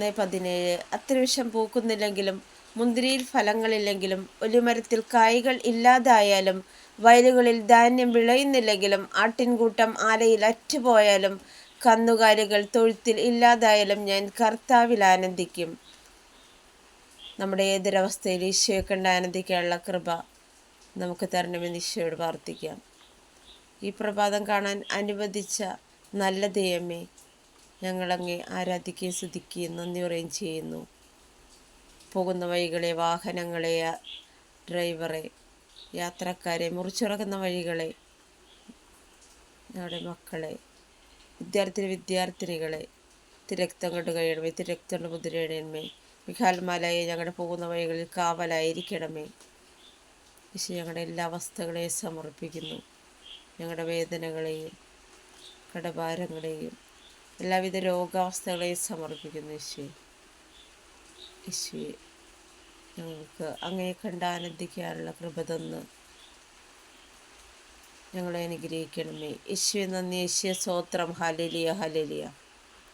മൂന്ന് പതിനേഴ്. അത്യവശ്യം പൂക്കുന്നില്ലെങ്കിലും മുന്തിരിയിൽ ഫലങ്ങളില്ലെങ്കിലും ഒലിമരത്തിൽ കായ്കൾ ഇല്ലാതായാലും വയലുകളിൽ ധാന്യം വിളയുന്നില്ലെങ്കിലും ആട്ടിൻകൂട്ടം ആലയിൽ അറ്റുപോയാലും കന്നുകാലികൾ തൊഴുത്തിൽ ഇല്ലാതായാലും ഞാൻ കർത്താവിൽ ആനന്ദിക്കും. നമ്മുടെ ഏതൊരവസ്ഥയിൽ ഈശോയെ കണ്ട് ആനന്ദിക്കാനുള്ള കൃപ നമുക്ക് തരണമെന്ന് ഈശോയോട് പ്രാർത്ഥിക്കാം. ഈ പ്രഭാതം കാണാൻ അനുവദിച്ച നല്ല ദൈവമേ ഞങ്ങളങ്ങേ ആരാധിക്കുകയും സ്തുതിക്കുകയും നന്ദി പറയുകയും ചെയ്യുന്നു. പോകുന്ന വഴികളെ വാഹനങ്ങളെ ഡ്രൈവറെ യാത്രക്കാരെ മുറിച്ചിറക്കുന്ന വഴികളെ ഞങ്ങളുടെ മക്കളെ വിദ്യാർത്ഥി വിദ്യാർത്ഥിനികളെ തിരക്തം കൊണ്ട് കഴിയണമേ തിരക്തം കൊണ്ട് മുതിരയണമേ മിഖാൽമാലായെ ഞങ്ങളുടെ പോകുന്ന വഴികളിൽ കാവലായിരിക്കണമേ. പക്ഷേ ഞങ്ങളുടെ എല്ലാ അവസ്ഥകളെയും സമർപ്പിക്കുന്നു. ഞങ്ങളുടെ വേദനകളെയും കടഭാരങ്ങളെയും എല്ലാവിധ രോഗാവസ്ഥകളെയും സമർപ്പിക്കുന്നു യേശുവെ. യേശുവെ ഞങ്ങൾക്ക് അങ്ങയെ കണ്ട് ആനന്ദിക്കാനുള്ള കൃപ തന്ന് ഞങ്ങളെ അനുഗ്രഹിക്കണമേ. യേശുവെ നന്ദി യേശുവെ. സ്വോത്രം ഹലലിയ ഹലലിയ